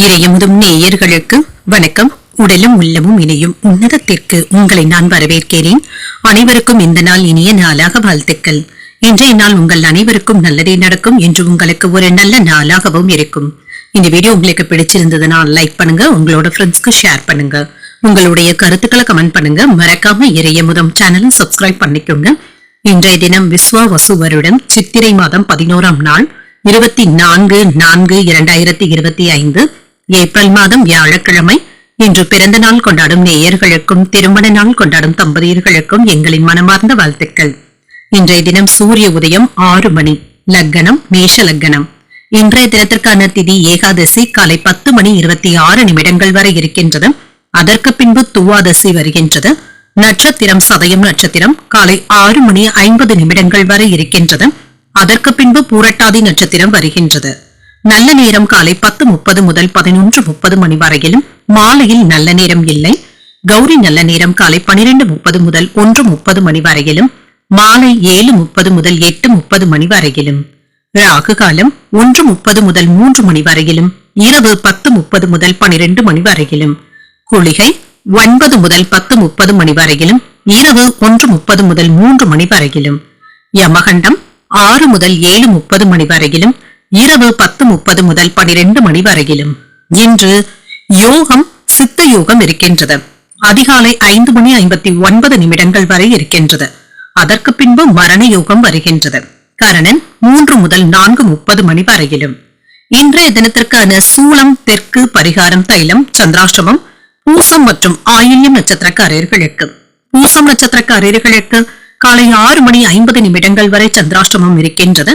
இறையமுதும் நேயர்களுக்கு வணக்கம். உடலும் உள்ளமும் இணையும் உன்னதத்திற்கு உங்களை நான் வரவேற்கிறேன். அனைவருக்கும் இந்த நாள் இனிய நாளாக வாழ்த்துக்கள். இன்றைய நாள் உங்கள் அனைவருக்கும் நல்லதே நடக்கும் என்று உங்களுக்கு ஒரு நல்ல நாளாகவும் இருக்கும். இந்த வீடியோ உங்களுக்கு பிடிச்சிருந்ததுன்னா லைக் பண்ணுங்க உங்களோட ஃப்ரெண்ட்ஸ்க்கு ஷேர் பண்ணுங்க. உங்களுடைய கருத்துக்களை கமெண்ட் பண்ணுங்க. மறக்காம இறையமுதம் சேனலும் சப்ஸ்கிரைப் பண்ணிக்கோங்க. இன்றைய தினம் விஸ்வா வசு வருடம் சித்திரை மாதம் பதினோராம் நாள் இருபத்தி நான்கு நான்கு இரண்டாயிரத்தி இருபத்தி ஐந்து. ஏப்ரல் மாதம் வியாழக்கிழமை. இன்று பிறந்த நாள் கொண்டாடும் நேயர்களுக்கும் திருமண நாள் கொண்டாடும் தம்பதியர்களுக்கும் எங்களின் மனமார்ந்த வாழ்த்துக்கள். இன்றைய தினம் சூரிய உதயம் ஆறு மணி. லக்கணம் மேஷ லக்கணம். இன்றைய தினத்திற்கான திதி ஏகாதசி காலை பத்து மணி இருபத்தி ஆறு நிமிடங்கள் வரை இருக்கின்றது. அதற்கு பின்பு துவாதசி வருகின்றது. நட்சத்திரம் சதயம் நட்சத்திரம் காலை ஆறு மணி ஐம்பது நிமிடங்கள் வரை இருக்கின்றது. அதற்கு பின்பு பூரட்டாதி நட்சத்திரம் வருகின்றது. நல்ல நேரம் காலை பத்து முப்பது முதல் பதினொன்று முப்பது மணி வரையிலும். மாலையில் நல்ல நேரம் இல்லை. கௌரி நல்ல நேரம் காலை பனிரெண்டு முப்பது முதல் ஒன்று முப்பது மணி வரையிலும். மாலை ஏழு முப்பது முதல் எட்டு முப்பது மணி வரையிலும். ராகு காலம் ஒன்று முப்பது முதல் மூன்று மணி வரையிலும். இரவு பத்து முப்பது முதல் பனிரெண்டு மணி வரையிலும். குளிகை ஒன்பது முதல் பத்து முப்பது மணி வரையிலும். இரவு ஒன்று முப்பது முதல் மூன்று மணி வரையிலும். யமகண்டம் ஆறு முதல் ஏழு முப்பது மணி வரையிலும். இரவு பத்து முப்பது முதல் பனிரெண்டு மணி வரையிலும். இன்று யோகம் சித்த யோகம் இருக்கின்றது. அதிகாலை ஐந்து மணி ஐம்பத்தி ஒன்பது நிமிடங்கள் வரை இருக்கின்றது. அதற்கு பின்பு மரண யோகம் வருகின்றது. கரணன் மூன்று முதல் நான்கு முப்பது மணி வரையிலும். இன்றைய தினத்திற்கான சூளம் தெற்கு பரிகாரம் தைலம் சந்திராஷ்டமம் பூசம் மற்றும் ஆயில்யம் நட்சத்திரக்காரர்களுக்கு. பூசம் நட்சத்திரக்காரர்களுக்கு காலை ஆறு மணி ஐம்பது நிமிடங்கள் வரை சந்திராஷ்டமம் இருக்கின்றது.